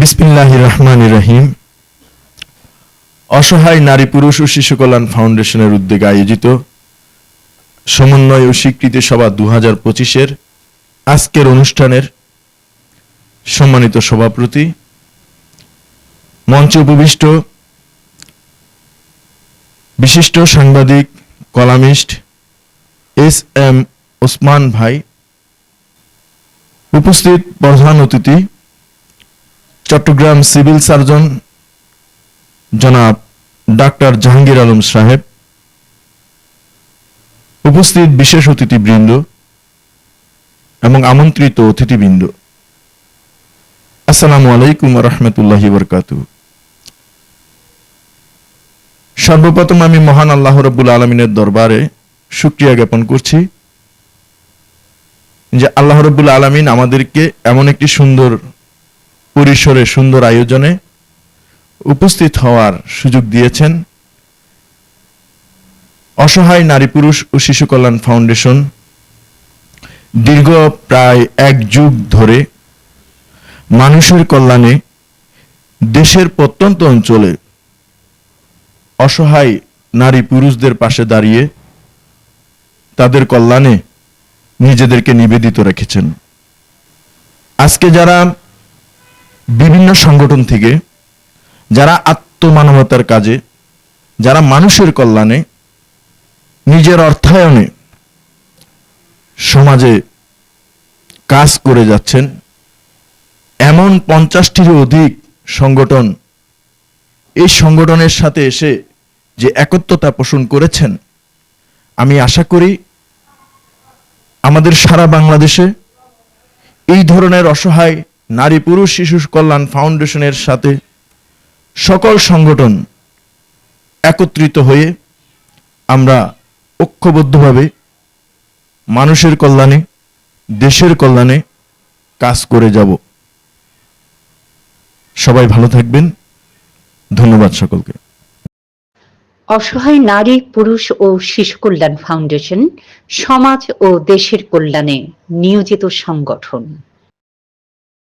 বিসমিল্লাহ রহমান রহিম। অসহায় নারী, পুরুষ ও শিশু কল্যাণ ফাউন্ডেশনের উদ্যোগে আয়োজিত সমন্বয় ও স্বীকৃতি সভা দু হাজার পঁচিশের আজকের অনুষ্ঠানের সম্মানিত সভাপতি, মঞ্চে উপবিষ্ট বিশিষ্ট সাংবাদিক, কলামিস্ট এস এম ওসমান ভাই, উপস্থিত প্রধান অতিথি চট্টগ্রাম সিভিল সার্জন জনাব ডাক্তার জাহাঙ্গীর আলম সাহেব, উপস্থিত বিশেষ অতিথিবৃন্দ এবং আমন্ত্রিত অতিথিবৃন্দ। আসসালামু আলাইকুম রহমতুল্লাহি বরকাত সর্বপ্রথম আমি মহান আল্লাহ রব্বুল আলমিনের দরবারে সুক্রিয়া জ্ঞাপন করছি যে আল্লাহ রব্বুল আলমিন আমাদেরকে এমন একটি সুন্দর পরিসরে সুন্দর আয়োজনে উপস্থিত হওয়ার সুযোগ দিয়েছেন অসহায় নারী পুরুষ ও শিশু কল্যাণ ফাউন্ডেশন। দীর্ঘ প্রায় এক যুগ ধরে মানুষের কল্যাণে দেশের প্রত্যন্ত অঞ্চলে অসহায় নারী পুরুষদের পাশে দাঁড়িয়ে তাদের কল্যাণে নিজেদেরকে নিবেদিত রেখেছেন। আজকে যারা বিভিন্ন সংগঠন থেকে, যারা আত্মমানবতার কাজে, যারা মানুষের কল্যাণে, নিজের অর্থায়নে সমাজে কাজ করে যাচ্ছেন, এমন পঞ্চাশটির অধিক সংগঠন এই সংগঠনের সাথে এসে যে একত্রতা পোষণ করেছেন, আমি আশা করি আমাদের সারা বাংলাদেশে এই ধরনের অসহায় নারী পুরুষ শিশু কল্যাণ ফাউন্ডেশনের সাথে সকল সংগঠন একত্রিত হয়ে আমরা ঐক্যবদ্ধভাবে মানুষের কল্যাণে, দেশের কল্যাণে কাজ করে যাব। সবাই ভালো থাকবেন। ধন্যবাদ সকলকে। অসহায় নারী, পুরুষ ও শিশু কল্যাণ ফাউন্ডেশন, সমাজ ও দেশের কল্যাণে নিয়োজিত সংগঠন।